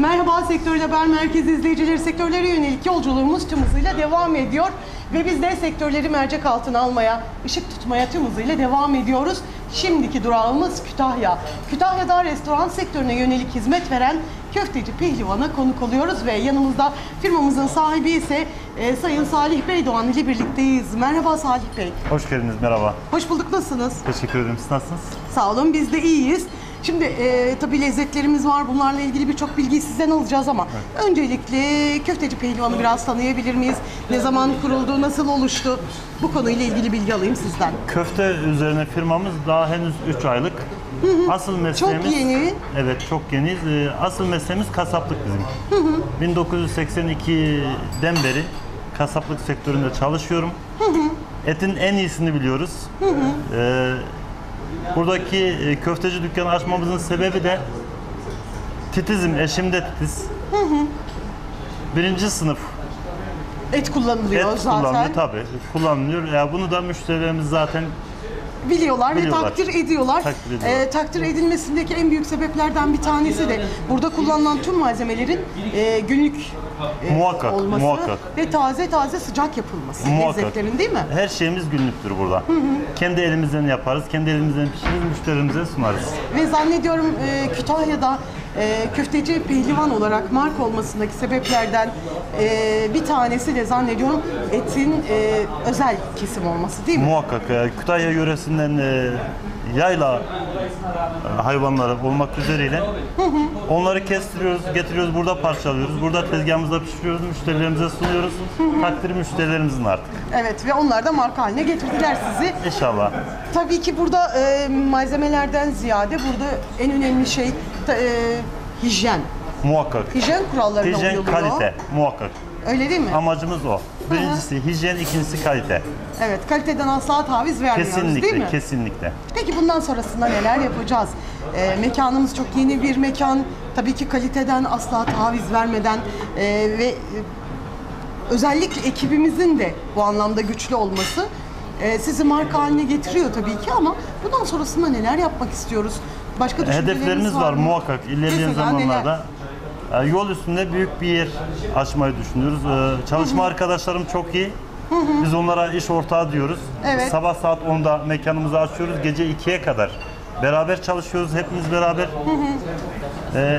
Merhaba Sektör Haber Merkezi izleyicileri. Sektörlere yönelik yolculuğumuz tüm hızıyla devam ediyor. Ve biz de sektörleri mercek altına almaya, ışık tutmaya tüm hızıyla devam ediyoruz. Şimdiki durağımız Kütahya. Kütahya'da restoran sektörüne yönelik hizmet veren Köfteci Pehlivan'a konuk oluyoruz ve yanımızda firmamızın sahibi ise e, Sayın Salih Bey Doğan ile birlikteyiz. Merhaba Salih Bey. Hoş geldiniz, merhaba. Hoş bulduk, nasılsınız? Teşekkür ederim. Siz nasılsınız? Sağ olun biz de iyiyiz. Şimdi e, tabii lezzetlerimiz var. Bunlarla ilgili birçok bilgiyi sizden alacağız ama öncelikle köfteci pehlivanı biraz tanıyabilir miyiz? Ne zaman kuruldu, nasıl oluştu? Bu konuyla ilgili bilgi alayım sizden. Köfte üzerine firmamız daha henüz 3 aylık. Asıl mesleğimiz... yeni. Evet, çok yeniyiz. Ee, Asıl mesleğimiz kasaplık bizim. 1982'den beri kasaplık sektöründe çalışıyorum. Etin en iyisini biliyoruz. Ee, buradaki e, köfteci dükkanı açmamızın sebebi de titizim, eşim de titiz. Birinci sınıf Et kullanılıyor Et zaten. kullanılıyor tabii. Kullanılıyor. Ya bunu da müşterilerimiz zaten Biliyorlar, Biliyorlar. ve takdir ediyorlar. Takdir ediyorlar. E, takdir edilmesindeki en büyük sebeplerden bir tanesi de burada kullanılan tüm malzemelerin e, günlük e, Muhakkak, olması muhakkak. ve taze taze sıcak yapılması Muhakkak. lezzetlerin değil mi? her şeyimiz günlüktür burada. Kendi elimizden yaparız, kendi elimizden pişiririz, müşterimize sunarız. Ve zannediyorum e, Kütahya'da e, köfteci pehlivan olarak marka olmasındaki sebeplerden e, bir tanesi de zannediyorum etin e, özel kesim olması değil mi? Muhakkak e, Kütahya yöresinden e, yayla e, hayvanları olmak üzereyle onları kestiriyoruz, getiriyoruz, burada parçalıyoruz, burada tezgahımızda pişiriyoruz, müşterilerimize sunuyoruz. Takdiri müşterilerimizin artık. Evet ve onlar da marka haline getirdiler sizi. İnşallah. Tabii ki burada e, malzemelerden ziyade burada en önemli şey ta- e, hijyen. Muhakkak. Hijyen kurallarına Hijyen, uyuluyor. kalite. Muhakkak. Öyle değil mi? Amacımız o. Birincisi hijyen, ikincisi kalite. Evet, kaliteden asla taviz vermiyoruz değil mi? Kesinlikle, kesinlikle. Peki bundan sonrasında neler yapacağız? Ee, mekanımız çok yeni bir mekan. Tabii ki kaliteden asla taviz vermeden e, ve e, özellikle ekibimizin de bu anlamda güçlü olması e, sizi marka haline getiriyor tabii ki ama bundan sonrasında neler yapmak istiyoruz? Başka düşünceleriniz Hedeflerimiz var, mı? muhakkak. İlerleyen Mesela zamanlarda e, yol üstünde büyük bir yer açmayı düşünüyoruz. E, Çalışma arkadaşlarım çok iyi. Biz onlara iş ortağı diyoruz. Evet. Sabah saat 10'da mekanımızı açıyoruz. Gece 2'ye kadar beraber çalışıyoruz. Hepimiz beraber. E,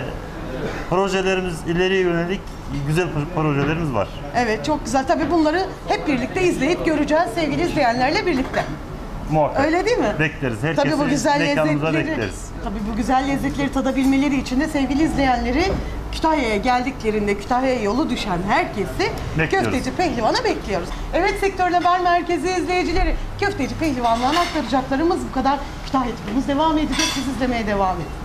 projelerimiz ileriye yönelik güzel projelerimiz var. Evet çok güzel. Tabii bunları hep birlikte izleyip göreceğiz sevgili izleyenlerle birlikte. Muhakkak. Öyle değil mi? Bekleriz. Herkesi Tabii bu güzel lezzetleri, bekleriz. tabii bu güzel lezzetleri tadabilmeleri için de sevgili izleyenleri Kütahya'ya geldiklerinde Kütahya'ya yolu düşen herkesi Bekliyoruz. Köfteci Pehlivan'a bekliyoruz. Evet Sektör Haber Merkezi izleyicileri Köfteci Pehlivan'dan aktaracaklarımız bu kadar. Kütahya turumuz devam edecek. Siz izlemeye devam edin.